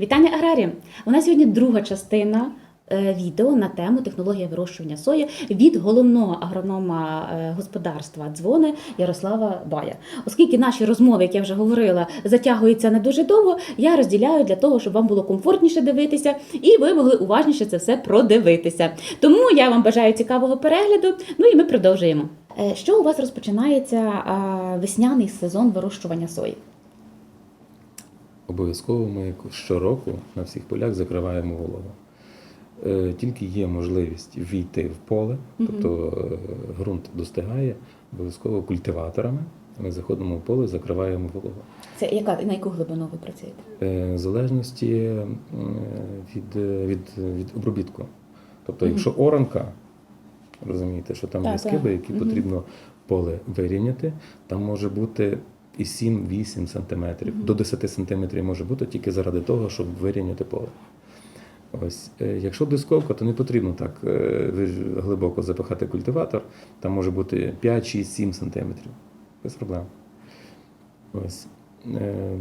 Вітання аграріям! У нас сьогодні друга частина е, відео на тему технологія вирощування сої від головного агронома е, господарства дзвони Ярослава Бая. Оскільки наші розмови, як я вже говорила, затягуються не дуже довго, я розділяю для того, щоб вам було комфортніше дивитися і ви могли уважніше це все продивитися. Тому я вам бажаю цікавого перегляду. Ну і ми продовжуємо. Е, Що у вас розпочинається весняний сезон вирощування сої? Обов'язково ми щороку на всіх полях закриваємо голову. Е, Тільки є можливість війти в поле, тобто е, ґрунт достигає, обов'язково культиваторами. Ми заходимо в поле, закриваємо голову. Це яка на яку глибину ви працюєте? Е, В залежності від, від, від обробітку. Тобто, якщо оранка, розумієте, що там є скиби, які потрібно поле вирівняти, там може бути і 7-8 сантиметрів, Мгм. до 10 сантиметрів може бути тільки заради того, щоб вирівняти поле. Ось, е, якщо дисковка, то не потрібно так е, глибоко запихати культиватор, там може бути 5, 6, 7 сантиметрів. Без проблем. Ось. Е,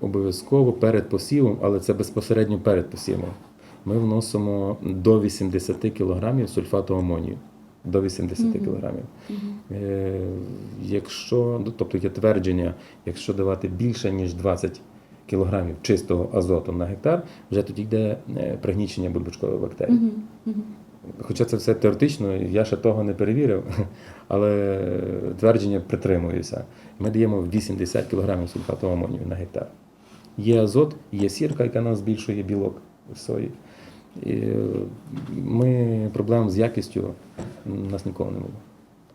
Обов'язково перед посівом, але це безпосередньо перед посівом. Ми вносимо до 80 кг сульфату амонію. До 80 Мгм. кг. Е, якщо, ну, тобто є твердження, якщо давати більше, ніж 20 кг чистого азоту на гектар, вже тоді йде е, пригнічення бульбочкових бактерій. Мгм, мгм. Хоча це все теоретично, я ще того не перевірив, але твердження притримуюся. Ми даємо 80 кг сульфату амонію на гектар. Є азот, є сірка, яка нас збільшує білок в сої. І ми проблем з якістю у нас ніколи не було.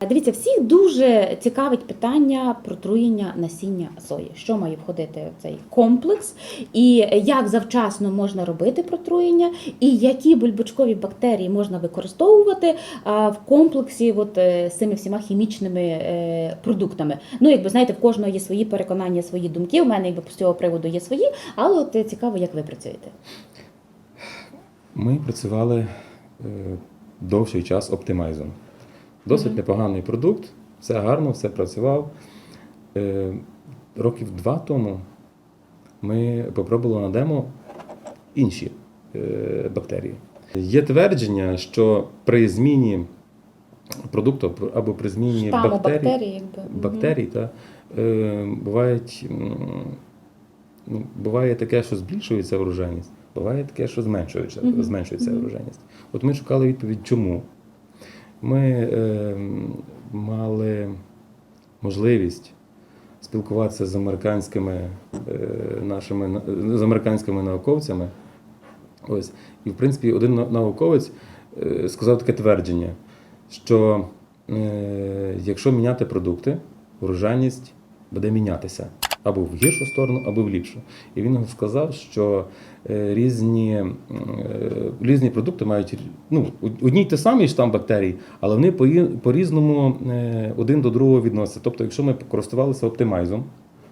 Дивіться, всіх дуже цікавить питання протруєння насіння сої. Що має входити в цей комплекс, і як завчасно можна робити протруєння, і які бульбочкові бактерії можна використовувати в комплексі от, е, з цими всіма хімічними е, продуктами. Ну, якби знаєте, в кожного є свої переконання, свої думки. У мене якби з цього приводу є свої, але от цікаво, як ви працюєте. Ми працювали е, довший час оптимайзом. Досить непоганий продукт, все гарно, все працював. Е, Років два тому ми попробували на демо інші е, бактерії. Є твердження, що при зміні продукту або при зміні Штаму бактерій, бактерій, бактерій та, е, бувають, ну, буває таке, що збільшується врожайність, буває таке, що зменшується, Мгм. зменшується Мгм. врожайність. От ми шукали відповідь, чому. Ми е, мали можливість спілкуватися з американськими е, нашими з американськими науковцями. Ось. І, в принципі, один науковець е, сказав таке твердження, що е, якщо міняти продукти, врожайність буде мінятися або в гіршу сторону, або в ліпшу. І він сказав, що е, різні, е, різні продукти мають ну, одні й ті самі штам бактерій, але вони по- по-різному е, один до другого відносяться. Тобто, якщо ми користувалися оптимайзом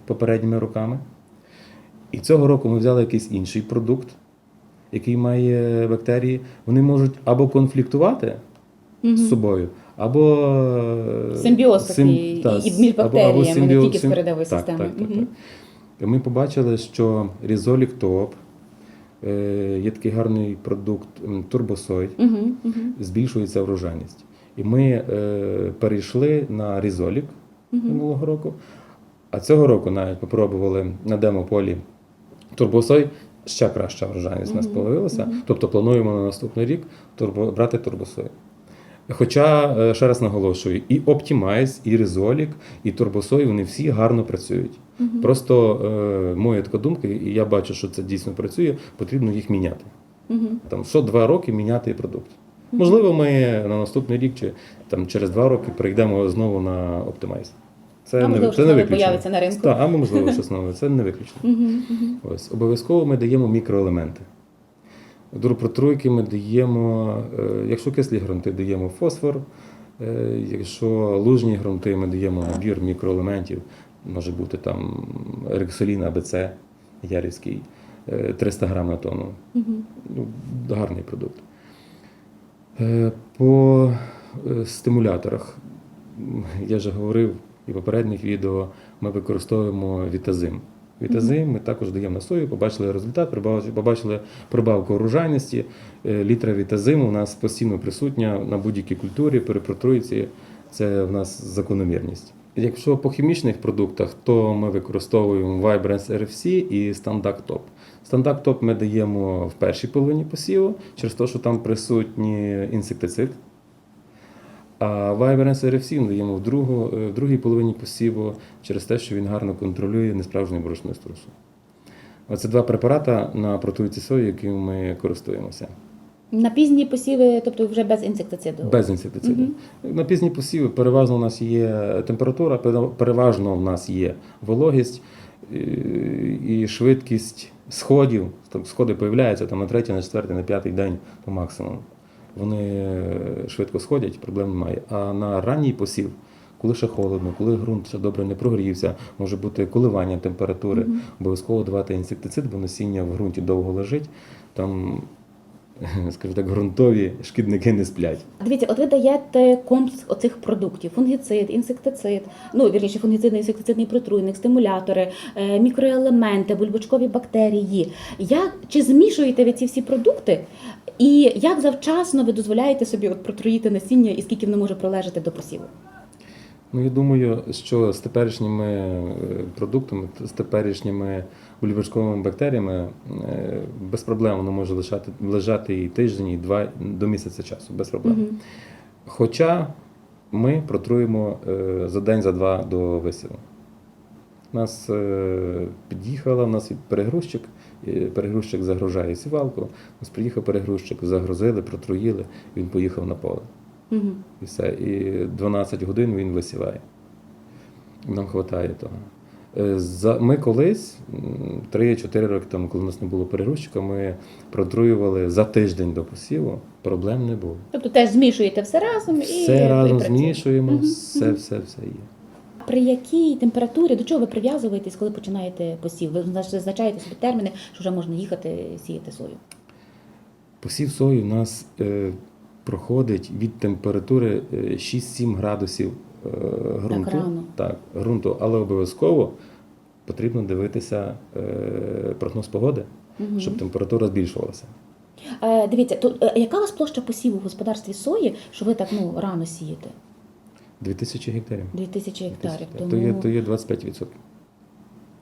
попередніми роками, і цього року ми взяли якийсь інший продукт, який має бактерії, вони можуть або конфліктувати з собою, або е, Симбіоз сим- такий та, і між бактеріями, не симбіоз- тільки з передової так, системи. Так, так, Мгм. так. Ми побачили, що різолік топ е, є такий гарний продукт турбосой, Мгм, мгм, збільшується врожайність. І ми е, перейшли на різолік мгм. минулого року. А цього року навіть попробували на демополі турбосой. Ще краща врожайність у нас появилася. мгм. Тобто плануємо на наступний рік турбо, брати турбосой. Хоча, е, ще раз наголошую, і Optimize, і Резолік, і Турбосой, вони всі гарно працюють. Мгм. Просто е, моя така думка, і я бачу, що це дійсно працює, потрібно їх міняти. Мгм. Там що два роки міняти продукт. Можливо, ми на наступний рік чи там через два роки перейдемо знову на Optimize. Це А, не, можливо, це не нове виключено. появиться на ринку. Так, а можливо, щось нове. Це не виключно. Мгм, мгм. Ось обов'язково ми даємо мікроелементи. До протруйки ми даємо, е, якщо кислі ґрунти, даємо фосфор, е, якщо лужні ґрунти, ми даємо набір мікроелементів, може бути там рексолін АБЦ Ярівський, е, 300 грам на тонну. Ну, гарний продукт. Е, По е, стимуляторах, я вже говорив і в попередніх відео, ми використовуємо вітазим. Вітази ми також даємо на сою, побачили результат, побачили прибавку урожайності. Е, Літра вітазиму у нас постійно присутня на будь-якій культурі, перепротрується. Це в нас закономірність. Якщо по хімічних продуктах, то ми використовуємо Vibrance RFC і Standard Top. Standard Top ми даємо в першій половині посіву, через те, що там присутній інсектицид. А Vibrance RFC ми даємо в, другу, е, в другій половині посіву через те, що він гарно контролює несправжню борошну струсу. Оце два препарати на протруйці сої, якими ми користуємося. На пізні посіви, тобто вже без інсектициду. Без інсектициду. На пізні посіви переважно у нас є температура, переважно у нас є вологість і швидкість сходів. Тобто сходи появляються там на третій, на четвертий, на п'ятий день по максимуму. Вони е, швидко сходять, проблем немає. А на ранній посів, коли ще холодно, коли ґрунт ще добре не прогрівся, може бути коливання температури, обов'язково давати інсектицид, бо насіння в ґрунті довго лежить. Там, скажімо так, ґрунтові шкідники не сплять. Дивіться, от ви даєте комплекс оцих продуктів: фунгіцид, інсектицид, ну вірніше, фунгіцидний, інсектицидний протруйник, стимулятори, е, мікроелементи, бульбочкові бактерії. Як чи змішуєте ви ці всі продукти? І як завчасно ви дозволяєте собі от протруїти насіння і скільки воно може пролежати до посіву? Ну, я думаю, що з теперішніми е, продуктами, з теперішніми бульбашковими бактеріями е, без проблем воно може лишати, лежати і тиждень, і два до місяця часу, без проблем. Мгм. Хоча ми протруємо е, за день, за два до висіву. Нас е, під'їхала, у нас перегрузчик, перегрузчик загружає сівалку. У нас приїхав перегрузчик, загрузили, протруїли, він поїхав на поле. Мгм. І все. І 12 годин він висіває. Нам вистачає того. Е, ми колись, м, 3-4 роки тому, коли у нас не було перегрузчика, ми протруювали за тиждень до посіву, проблем не було. Тобто теж змішуєте все разом і Все разом змішуємо, Мгм, все, все, все є. При якій температурі до чого ви прив'язуєтесь, коли починаєте посів? Ви зазначаєте собі терміни, що вже можна їхати сіяти сою. Посів сої у нас е, проходить від температури е, 6-7 градусів е, ґрунту. рано. Так, ґрунту, але обов'язково потрібно дивитися е, прогноз погоди, Мгм. щоб температура збільшувалася. Е, дивіться, то е, яка у вас площа посіву в господарстві сої, що ви так ну рано сієте? 2000 гектарів. 2000 гектарів. То, є, то є 25%.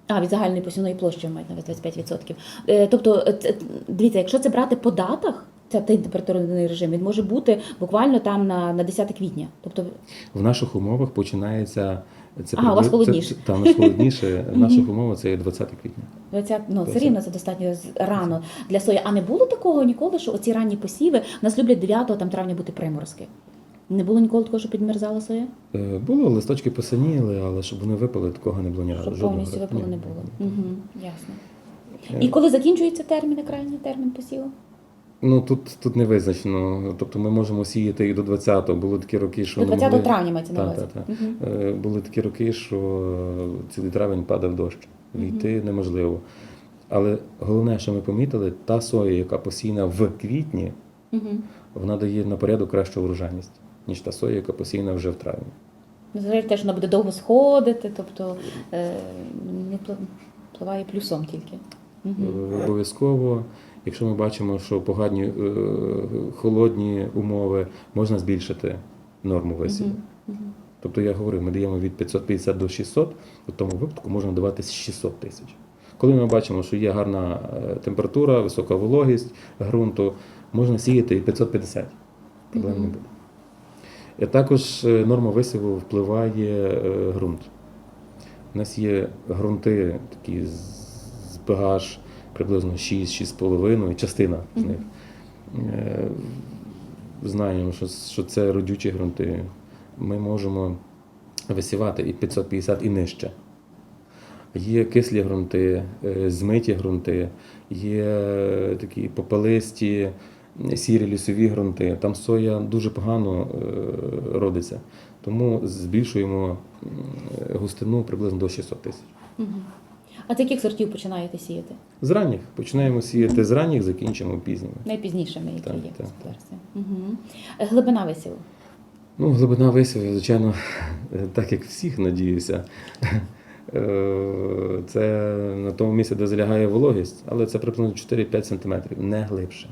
А, від загальної посівної площі мають навіть 25%. Е, тобто, е, дивіться, якщо це брати по датах, той температурний режим, він може бути буквально там на, на 10 квітня. Тобто, В наших умовах починається це Ага, у вас холодніше. Це, та, у холодніше. В наших умовах це є 20 квітня. 20, ну, це рівно це достатньо рано для сої. А не було такого ніколи, що оці ранні посіви в нас люблять 9 там, травня бути приморозки. Не було ніколи такого, що підмерзала соя? Е, Було, листочки посиніли, але щоб вони випали, такого не було ні разу. Щоб повністю випало Ні. не було. Угу, ясно. Е, І коли закінчується термін, крайній термін посіву? Ну тут, тут не визначено. Тобто ми можемо сіяти і до 20-го. Були такі роки, що До ми 20 могли- травня мається на увазі. та, та. Мгм. Е, Були такі роки, що цілий травень падав дощ. Війти неможливо. Але головне, що ми помітили, та соя, яка посіяна в квітні, Мгм. вона дає на порядок кращу врожайність, ніж та соя, яка посіяна вже в травні. Зважаючи те, що вона буде довго сходити, тобто е, не впливає плюсом тільки. Е, Обов'язково, якщо ми бачимо, що погані е, холодні умови, можна збільшити норму висіву. Тобто я говорю, ми даємо від 550 до 600, у тому випадку можна давати 600 тисяч. Коли ми бачимо, що є гарна е, температура, висока вологість ґрунту, можна сіяти і 550. Проблем не буде. І також норма висіву впливає ґрунт. У нас є ґрунти такі з pH приблизно 6-6,5, частина з них. Е, Знаємо, що, що це родючі ґрунти. Ми можемо висівати і 550 і нижче. Є кислі ґрунти, е, змиті ґрунти, є такі попелисті, сірі лісові ґрунти. Там соя дуже погано е, родиться. Тому збільшуємо густину приблизно до 600 тисяч. А з яких сортів починаєте сіяти? З ранніх починаємо сіяти з ранніх, закінчимо пізніми. Найпізнішими, які Так, є так. господарстві. Угу. Глибина висіву. Ну, глибина висіву, звичайно, так як всіх, надіюся, Е, Це на тому місці, де залягає вологість, але це приблизно 4-5 см, не глибше.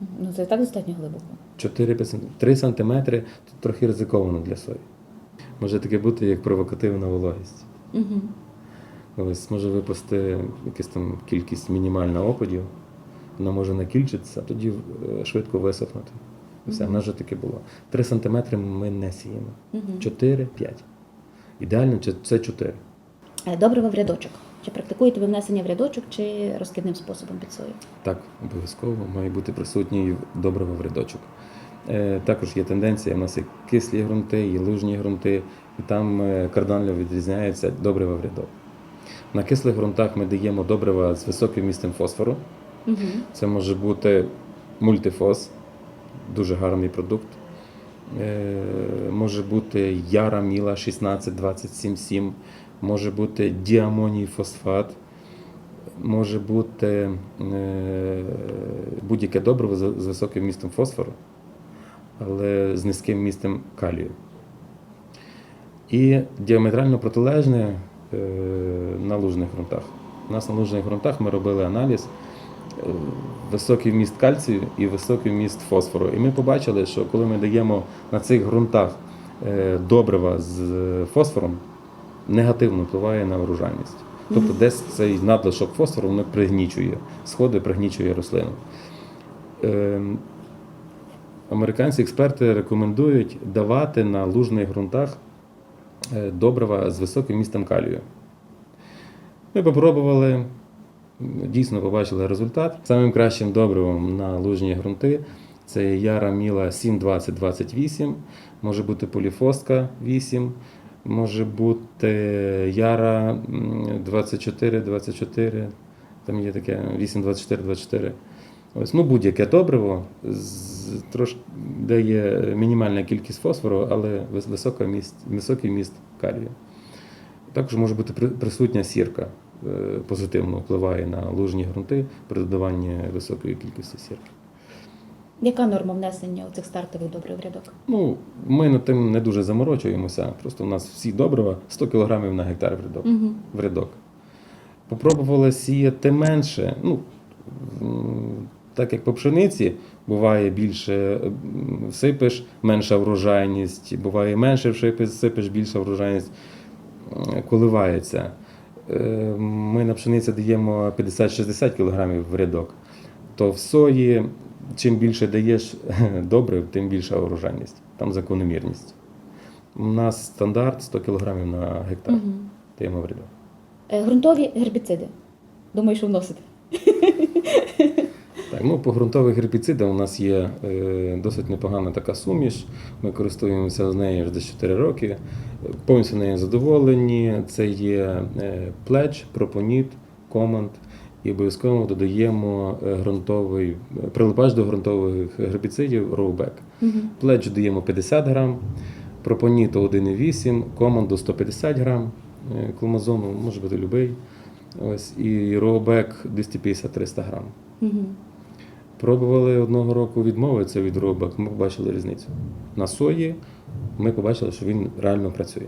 Ну це так достатньо глибоко. 4-5 см. 3 см тут трохи ризиковано для сої. Може таке бути як провокативна вологість. Угу. Ось може випасти якась там кількість мінімальна опадів, вона може накільчитися, а тоді е, швидко висохнути. Все, в нас вже таке було. 3 см ми не сіємо. Угу. 4-5. Ідеально це- це 4. Добриво в рядочок. Чи практикуєте ви внесення в рядочок, чи розкидним способом під сою? Так, обов'язково має бути присутній добриво в рядочок. Е, також є тенденція, у нас є кислі ґрунти, є лужні ґрунти, і там е, кардинально відрізняється добриво в рядок. На кислих ґрунтах ми даємо добрива з високим містом фосфору. Угу. Це може бути мультифос, дуже гарний продукт. Е, може бути яра міла 16-27-7, може бути діамоній фосфат, може бути е, будь-яке добриво з з високим містом фосфору, але з низьким містом калію. І діаметрально протилежне на лужних ґрунтах. У нас на лужних ґрунтах ми робили аналіз е, високий вміст кальцію і високий вміст фосфору. І ми побачили, що коли ми даємо на цих ґрунтах е, добрива з фосфором, негативно впливає на врожайність. Тобто десь цей надлишок фосфору воно пригнічує сходи, пригнічує рослину. Американські експерти рекомендують давати на лужних ґрунтах е, добрива з високим містом калію. Ми попробували, дійсно побачили результат. Самим кращим добривом на лужні ґрунти це яра міла 7-20-28, може бути поліфоска 8, може бути яра м, 24-24, там є таке 8-24-24. Ось, ну, будь-яке добриво, з, трош, де є мінімальна кількість фосфору, але висока міст, високий міст калію. Також може бути присутня сірка, е, позитивно впливає на лужні ґрунти при додаванні високої кількості сірки. Яка норма внесення у цих стартових добрив в рядок? Ну, ми над тим не дуже заморочуємося, просто у нас всі добрива 100 кг на гектар в рядок. Угу. в рядок. Попробували сіяти менше. Ну, так як по пшениці буває більше всипиш, менша врожайність, буває менше всипиш, більша врожайність коливається. Е, Ми на пшениці даємо 50-60 кг в рядок, то в сої чим більше даєш добрив, тим більша врожайність. Там закономірність. У нас стандарт 100 кг на гектар Угу. даємо в рядок. Грунтові гербіциди. Думаю, що вносите. Ну по ґрунтових гербіцидах у нас є е, досить непогана така суміш. Ми користуємося з нею вже десь 4 роки. Повністю нею задоволені. Це є е, плеч, пропоніт, команд. І обов'язково додаємо е, ґрунтовий прилипач до ґрунтових гербіцидів роубек. Угу. Плеч додаємо 50 грам, пропоніту 1,8, команду 150 грам, кломазону може бути будь-який. Ось, і роубек 250-300 грам. Угу. Пробували одного року відмовитися від робок, ми побачили різницю. На сої ми побачили, що він реально працює.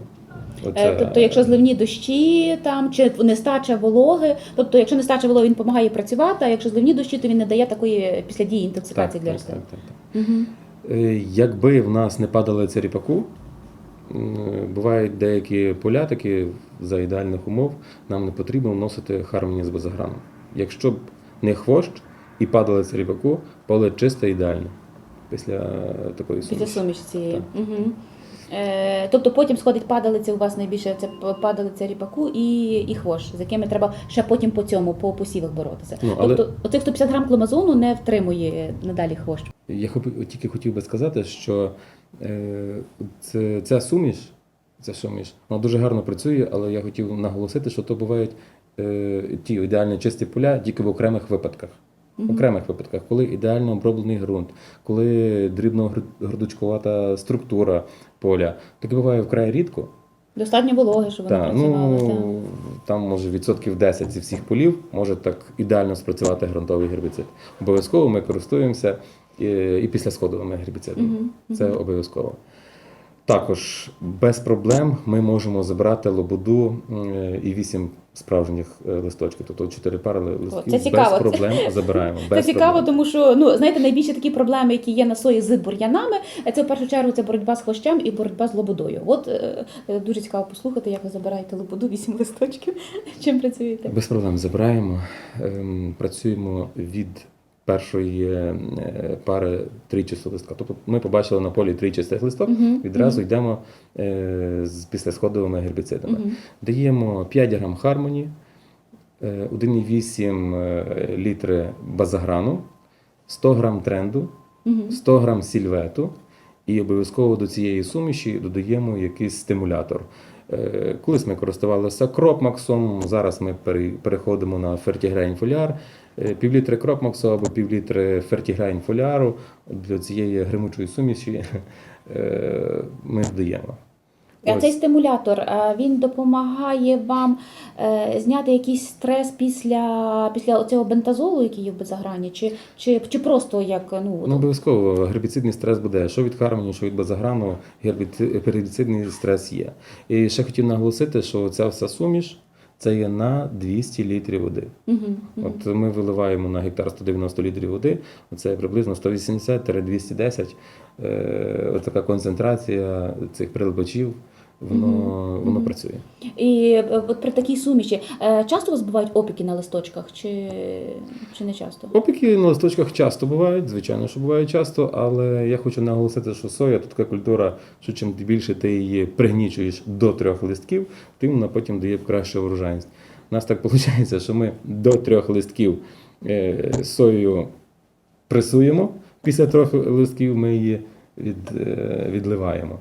Е, тобто, якщо зливні дощі там чи нестача вологи, тобто, якщо нестача вологи, він допомагає працювати, а якщо зливні дощі, то він не дає такої після дії інтоксикації так, для рослин. так, так, так. Угу. Якби в нас не падали ці ріпаку, бувають деякі поля такі за ідеальних умов, нам не потрібно вносити хармоні з базограном. Якщо б не хвощ і падали це ріпаку, поле чисте ідеальне після такої Після суміші. суміші цієї. Угу. Е, тобто потім сходить падалиця у вас найбільше це падалиця ріпаку і, і хвощ, з якими треба ще потім по цьому, по посівах боротися. Ну, але- Тобто оцих 150 грам кломазону не втримує надалі хвощ. Я хоп- тільки хотів би сказати, що е, це, ця суміш, ця суміш, вона дуже гарно працює, але я хотів наголосити, що то бувають е, ті ідеально чисті поля тільки в окремих випадках. В окремих випадках, коли ідеально оброблений ґрунт, коли дрібно гр- грудочкувата структура поля, таке буває вкрай рідко. Достатньо вологи, щоб вони працювали. ну, там може відсотків 10 зі всіх полів може так ідеально спрацювати ґрунтовий гербіцид. Обов'язково ми користуємося і, і після сходовими гербіцидами. Це обов'язково. Також без проблем ми можемо забрати лободу е, і вісім справжніх е, листочків, тобто чотири пари листків це цікаво. без проблем забираємо. Це Без цікаво, проблем. тому що ну знаєте, найбільші такі проблеми, які є на сої з бур'янами, е, це в першу чергу це боротьба з хвощем і боротьба з лободою. От дуже цікаво послухати, як ви забираєте лободу, вісім листочків. Чим працюєте? Без проблем забираємо. Ем, Працюємо від першої е, пари тричастого листка. Тобто ми побачили на полі тричастих листок, відразу йдемо е, з післясходовими гербіцидами. Даємо 5 грам хармоні, е, 1,8 е, літри базаграну, 100 грам тренду, 100 грам сільвету. І обов'язково до цієї суміші додаємо якийсь стимулятор. Е, Колись ми користувалися кропмаксом, зараз ми переходимо на фертігрейн фоліар. Е, Півлітри кропмаксу або півлітри фертігрейн фоліару для цієї гримучої суміші е, ми додаємо. А Ось. цей стимулятор він допомагає вам е, зняти якийсь стрес після, після цього бентазолу, який є в безаграні, чи, чи, чи просто як ну, Ну, обов'язково гербіцидний стрес буде. Що від хармоні, що від базаграну, гербіци- гербіцидний стрес є. І ще хотів наголосити, що ця вся суміш це є на 200 літрів води. Угу, угу. От ми виливаємо на гектар 190 літрів води, це приблизно 180-210. Е, така концентрація цих прилипачів, воно, Мгм, воно працює. І е, от при такій суміші е, часто у вас бувають опіки на листочках, чи, чи не часто? Опіки на листочках часто бувають, звичайно, що бувають часто, але я хочу наголосити, що соя то така культура, що чим більше ти її пригнічуєш до трьох листків, тим вона потім дає кращу врожайність. У нас так виходить, що ми до трьох листків е, сою пресуємо, після трьох листків ми її від, е, відливаємо.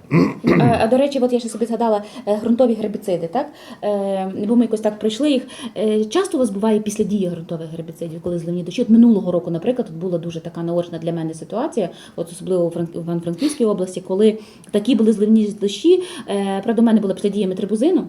А, а до речі, от я ще собі згадала е, ґрунтові гербіциди, так? Е, бо ми якось так пройшли їх. Е, часто у вас буває після дії ґрунтових гербіцидів, коли зливні дощі? От минулого року, наприклад, тут була дуже така наочна для мене ситуація, от особливо в Івано-Франківській області, коли такі були зливні дощі. Е, правда, у мене була після дії метрибузину.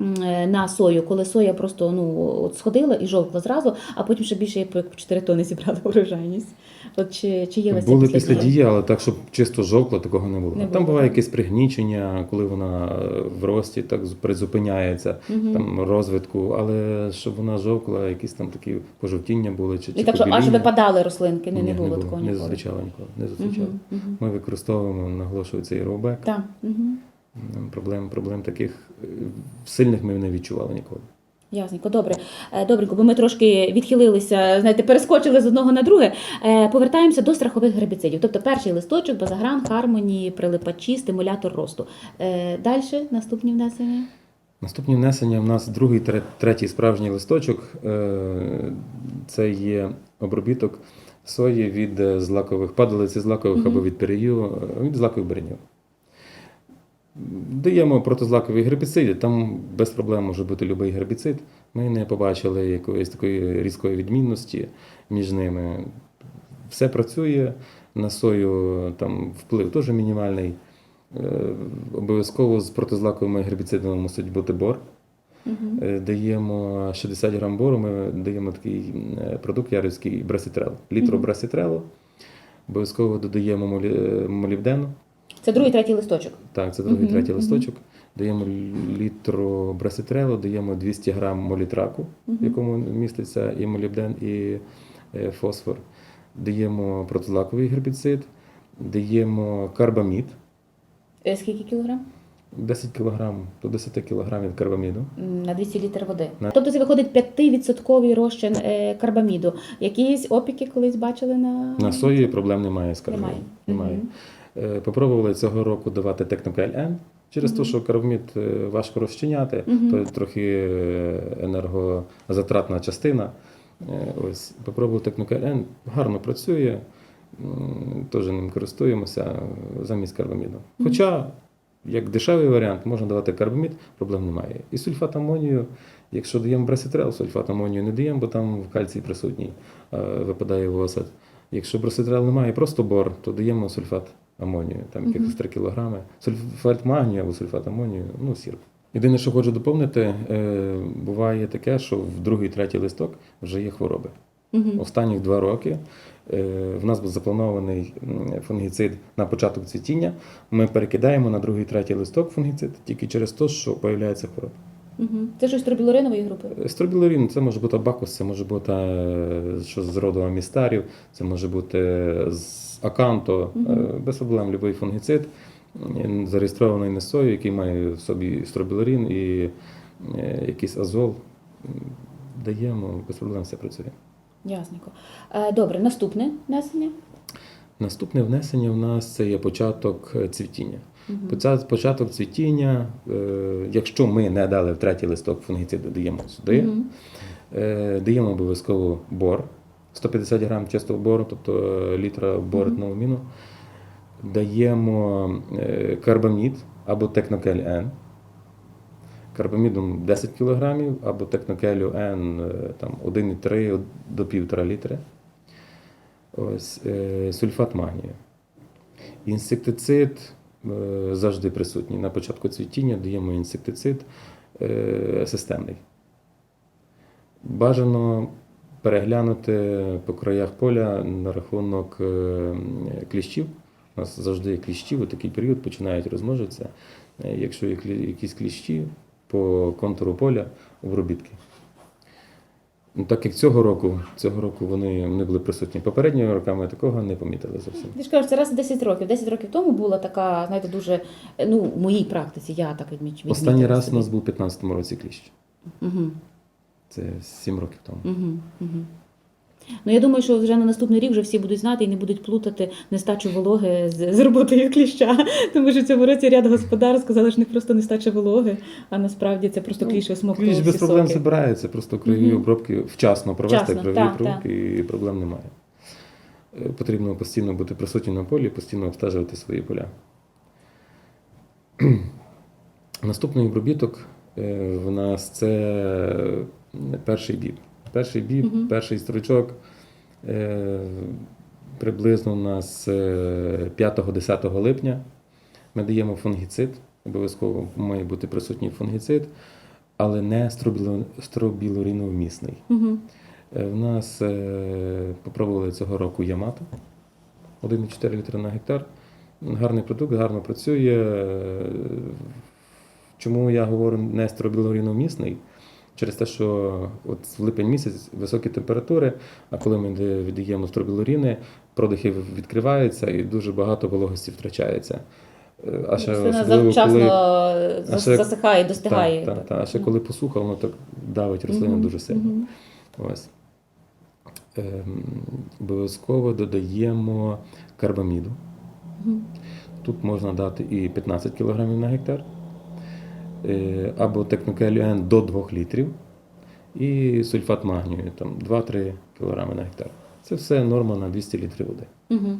е, На сою, коли соя просто ну от сходила і жовтла зразу, а потім ще більше як по 4 тони зібрала врожайність. От чи, чи є Були після дії? але так, щоб чисто жовкло, такого не було. Не Там буває якесь пригнічення, коли вона е, в рості так призупиняється, Мгм. там розвитку, але щоб вона жовкла, якісь там такі пожовтіння були чи, І чи так, що аж випадали рослинки, не, Ні, не було такого не зустрічали ніколи. Не зустрічали. Мгм. Ми використовуємо, наголошую цей робек. Так. Мгм. Проблем, проблем таких е, сильних ми не відчували ніколи. Ясненько, добре. Е, Добренько, бо ми трошки відхилилися, знаєте, перескочили з одного на друге. Е, Повертаємося до страхових гербіцидів. Тобто перший листочок, базагран, хармоні, прилипачі, стимулятор росту. Далі наступні внесення. Наступні внесення в нас другий, тре- третій справжній листочок. Е, Це є обробіток сої від е, злакових падалиць злакових Мгм. або від перію, е, від злакових беренів. Даємо протизлакові гербіциди, там без проблем може бути будь-який гербіцид. Ми не побачили якоїсь такої різкої відмінності між ними. Все працює, на сою там вплив теж мінімальний. Е, Обов'язково з протизлаковими гербіцидами мусить бути бор. Е, Даємо 60 грам бору, ми даємо такий е, продукт ярівський брасітрел. Літру Мгм. брасітрелу. Обов'язково додаємо молі- молібдену. Це другий, третій листочок. Так, це другий, третій листочок. Даємо літру брасітрелу, даємо 200 грам молітраку, в якому міститься і молібден, і е, фосфор. Даємо протизлаковий гербіцид, даємо карбамід. Е, Скільки кілограм? 10 кг до 10 кг карбаміду. На 200 літр води. На- Тобто це виходить 5% розчин е, карбаміду. Якісь опіки колись бачили на, На сої проблем немає з карбамідом. Немає. немає. Мгм. Е, Попробували цього року давати Технокель Н. Через те, що карбамід е, важко розчиняти, Мгм. то трохи е, енергозатратна частина. Ось попробував Технокель Н, гарно працює, теж ним користуємося замість карбаміду. Хоча, як дешевий варіант, можна давати карбамід, проблем немає. І сульфат амонію, якщо даємо браситрел, сульфат амонію не даємо, бо там в кальцій присутній, випадає в осад. Якщо браситрел немає, просто бор, то даємо сульфат амонію, там якихось 3 кілограми. Сульфат магнію або сульфат амонію, ну, сірп. Єдине, що хочу доповнити, е, буває таке, що в другий, третій листок вже є хвороби. Мгм. Останніх два роки е, в нас був запланований фунгіцид на початок цвітіння. Ми перекидаємо на другий, третій листок фунгіцид тільки через те, що появляється хвороба. Мгм. Це щось тробілоринової групи? Стробілорін це може бути абакус, це може бути е, що з роду амістарів, це може бути з аканто. Е, без проблем будь-який фунгіцид, зареєстрований несою, який має в собі стробілорін і е, якийсь азол. Даємо, без проблем все працює. Ясненько. Е, Добре, наступне внесення. Наступне внесення в нас це є початок е, цвітіння. Початок цвітіння, е, якщо ми не дали в третій листок фунгіциду, даємо сюди. Е, Даємо обов'язково бор, 150 грам чистого бору, тобто е, літра боретного міну. Даємо карбамід або текнокель Н. Карбамідом 10 кг або текнокелю Н е, 1,3 до 1,5 літри. Ось, сульфат магнію. Інсектицид завжди присутній. На початку цвітіння даємо інсектицид е, системний. Бажано переглянути по краях поля на рахунок е, кліщів. У нас завжди є кліщі, у такий період починають розмножитися. Е, Якщо є якісь кліщі по контуру поля обробітки. Ну, Так як цього року, цього року вони вони були присутні. Попередніми роками такого не помітили зовсім. Ти ж кажеш, це раз в 10 років. 10 років тому була така, знаєте, дуже, ну, в моїй практиці, я так відміч. Останній раз у нас був у 15-му році кліщ. Угу, Це 7 років тому. угу, угу. Ну, я думаю, що вже на наступний рік вже всі будуть знати і не будуть плутати нестачу вологи з, з роботою кліща. Тому що в цьому році ряд господар сказали, що не просто нестача вологи, а насправді це просто кліщ висмоктував Кліщ всі без проблем соки. збирається, просто крові Мгм. обробки вчасно провести Вчасно, крові так, обробки і проблем немає. Е, Потрібно постійно бути присутнім на полі, постійно обстежувати свої поля. Наступний обробіток е, в нас це перший біб. Перший біб, Мгм. перший стручок. е, Приблизно у нас е, 5-10 липня ми даємо фунгіцид. Обов'язково має бути присутній фунгіцид, але не стробіло- стробілоріновмісний. Угу. Е, В нас е, попробували цього року Ямато 1,4 літри на гектар. Гарний продукт, гарно працює. Е, Чому я говорю не стробілоріновмісний? Через те, що от в липень місяць високі температури, а коли ми віддаємо стробілоріни, продихи відкриваються і дуже багато вологості втрачається. Е, А ще Рослина особливо, завчасно коли, засихає, достигає. так, так, так. А ще коли посуха, воно так давить рослину Мгм, дуже сильно. мгм. Ось. Ем, обов'язково додаємо карбаміду. Мгм. Тут можна дати і 15 кг на гектар, або технокеліан до 2 літрів, і сульфат магнію там 2-3 кг на гектар. Це все норма на 200 літрів води. Угу.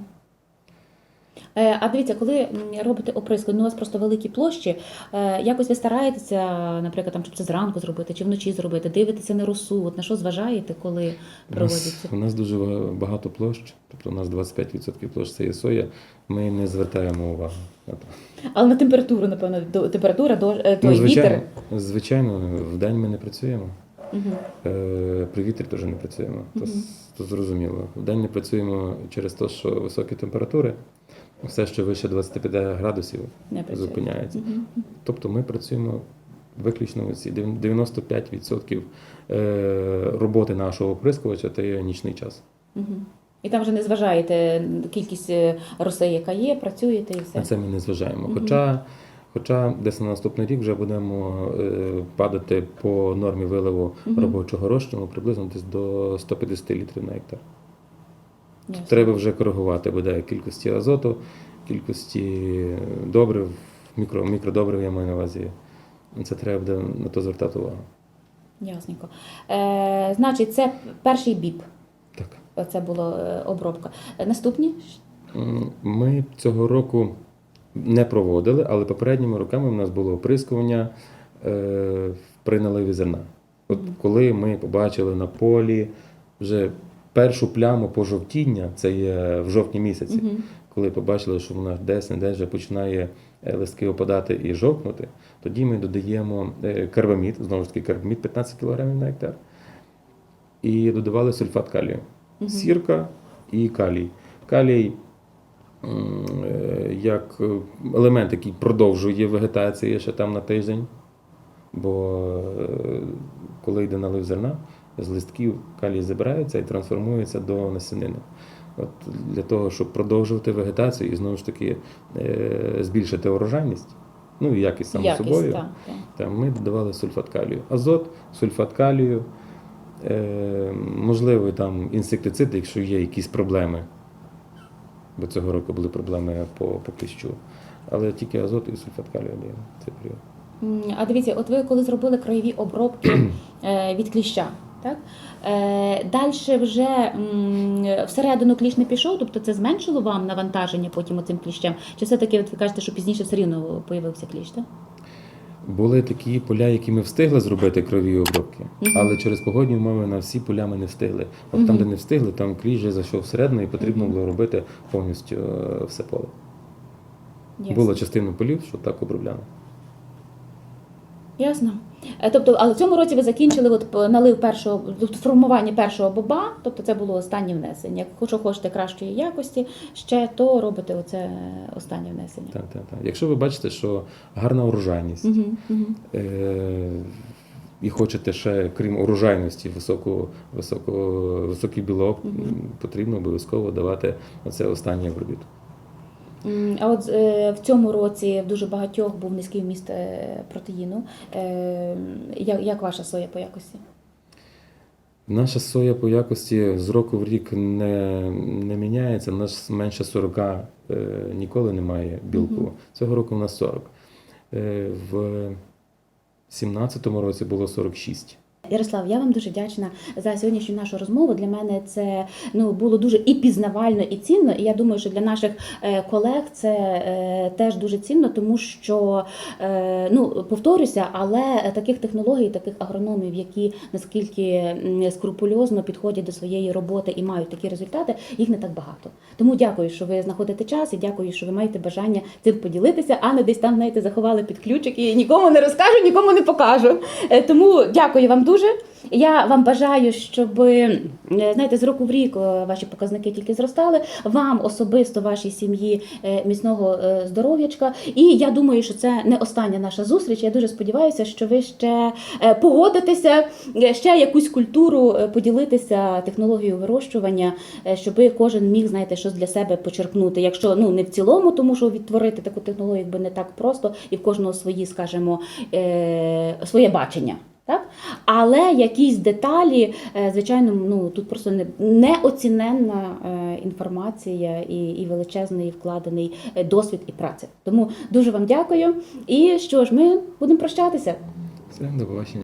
Е, а дивіться, коли робите оприскування, ну, у вас просто великі площі, е, якось ви стараєтеся, наприклад, там, щоб це зранку зробити чи вночі зробити, дивитеся на росу, от на що зважаєте, коли проводяться? у нас дуже багато площ, тобто у нас 25% площ це є соя. Ми не звертаємо увагу. Але на температуру, напевно, температура, е, той Ну, звичайно, вітер. звичайно, в день ми не працюємо. Угу. Е, При вітрі теж не працюємо. То, Мгм. то зрозуміло. Вдень не працюємо через те, що високі температури, все, що вище 25 градусів, Не зупиняється. Мгм. Тобто ми працюємо виключно оці 95% е, роботи нашого оприскувача це є нічний час. Мгм. І там вже не зважаєте кількість е, роси, яка є, працюєте і все. На це ми не зважаємо. Хоча, хоча десь на наступний рік вже будемо е, падати по нормі виливу робочого розчину приблизно десь до 150 літрів на гектар. Ясно. Треба вже коригувати буде кількості азоту, кількості добрив, мікро, мікродобрив я маю на увазі. Це треба буде на то звертати увагу. Ясненько. Е, значить, це перший біп. Так. Це була е, обробка. Е, Наступні? Ми цього року не проводили, але попередніми роками в нас було оприскування е, при наливі зерна. От коли ми побачили на полі вже першу пляму пожовтіння, це є в жовтні місяці, Угу. коли побачили, що вона десь не десь вже починає е, листки опадати і жовкнути, тоді ми додаємо е, карбамід, знову ж таки карбамід 15 кг на гектар. і додавали сульфат калію. Мгм. Сірка і калій. Калій як е, елемент, який продовжує вегетацію ще там на тиждень. Бо е, коли йде налив зерна, з листків калій забирається і трансформується до насінини. От для того, щоб продовжувати вегетацію і знову ж таки е, збільшити урожайність, ну і якість само Якість, собою, так. там ми додавали сульфат калію. Азот, сульфат калію, е, можливо, там інсектицид, якщо є якісь проблеми. Бо цього року були проблеми по, по кліщу. Але тільки азот і сульфат калію в цей період. А дивіться, от ви коли зробили краєві обробки е, від кліща, так? Е, Далі вже всередину кліщ не пішов, тобто це зменшило вам навантаження потім оцим кліщем? Чи все-таки ви кажете, що пізніше все рівно появився кліщ, так? Були такі поля, які ми встигли зробити крові обробки, угу. але через погодні умови на всі поля ми не встигли. От там, де не встигли, там кліщ вже зайшов всередину і потрібно було робити повністю е, все поле. Yes. Було частину полів, що так обробляли. Ясно. Е, Тобто, але в цьому році ви закінчили от п- налив першого тобто формування першого боба, тобто це було останнє внесення. Якщо хочете кращої якості, ще то робите оце останнє внесення. Так, так, так. Якщо ви бачите, що гарна урожайність, Угу, угу. е- і хочете ще, крім урожайності, високу, високу, високий білок, м, потрібно обов'язково давати оце останнє обробітку. А от е, в цьому році в дуже багатьох був низький вміст е, протеїну. Е, Як, ваша соя по якості? Наша соя по якості з року в рік не, не міняється. У нас менше 40 е, ніколи немає білку. Цього року у нас 40. Е, в 17-му році було 46. Ярослав, я вам дуже вдячна за сьогоднішню нашу розмову. Для мене це ну було дуже і пізнавально, і цінно. І я думаю, що для наших е, колег це е, теж дуже цінно, тому що е, ну повторюся, але таких технологій, таких агрономів, які наскільки скрупульозно підходять до своєї роботи і мають такі результати, їх не так багато. Тому дякую, що ви знаходите час, і дякую, що ви маєте бажання цим поділитися, а не десь там знаєте, заховали під ключик і нікому не розкажу, нікому не покажу. Тому дякую вам дуже. Я вам бажаю, щоб е, знаєте, з року в рік е, ваші показники тільки зростали. Вам особисто, вашій сім'ї е, міцного здоров'ячка. І я думаю, що це не остання наша зустріч. Я дуже сподіваюся, що ви ще погодитеся, ще якусь культуру поділитися технологією вирощування, щоб кожен міг знаєте, щось для себе почерпнути. Якщо ну не в цілому, тому що відтворити таку технологію якби не так просто, і в кожного свої, скажімо, своє бачення. Так? Але якісь деталі, е, звичайно, ну тут просто не неоціненна е, інформація і, і величезний вкладений е, досвід і праця. Тому дуже вам дякую. І що ж, ми будемо прощатися. Все, до побачення.